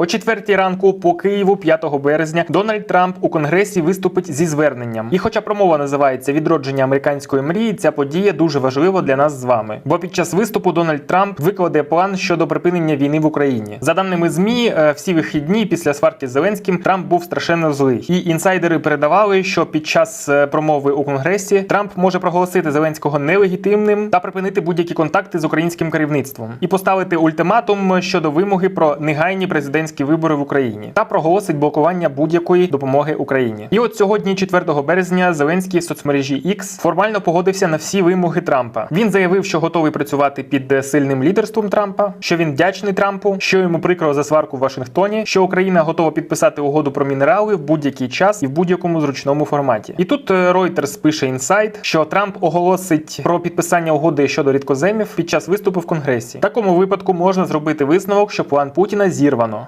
О четвертій ранку по Києву 5 березня Дональд Трамп у конгресі виступить зі зверненням. І хоча промова називається відродження американської мрії, ця подія дуже важлива для нас з вами. Бо під час виступу Дональд Трамп викладе план щодо припинення війни в Україні. За даними змі, е, всі вихідні після сварки з Зеленським Трамп був страшенно злий. І інсайдери передавали, що під час е, промови у конгресі Трамп може проголосити Зеленського нелегітимним та припинити будь-які контакти з українським керівництвом і поставити ультиматум щодо вимоги про негайні президентські вибори в Україні та проголосить блокування будь-якої допомоги Україні. І от сьогодні, 4 березня, Зеленський в соцмережі X формально погодився на всі вимоги Трампа. Він заявив, що готовий працювати під е, сильним лідерством Трампа, що він вдячний Трампу, що йому прикро за сварку в Вашингтоні, що Україна готова підписати угоду про мінерали в будь-який час і в будь-якому зручному форматі. І тут е, Reuters пише інсайт, що Трамп оголосить про підписання угоди щодо рідкоземів під час виступу в Конгресі. В такому випадку можна зробити висновок, що план Путіна зірвано.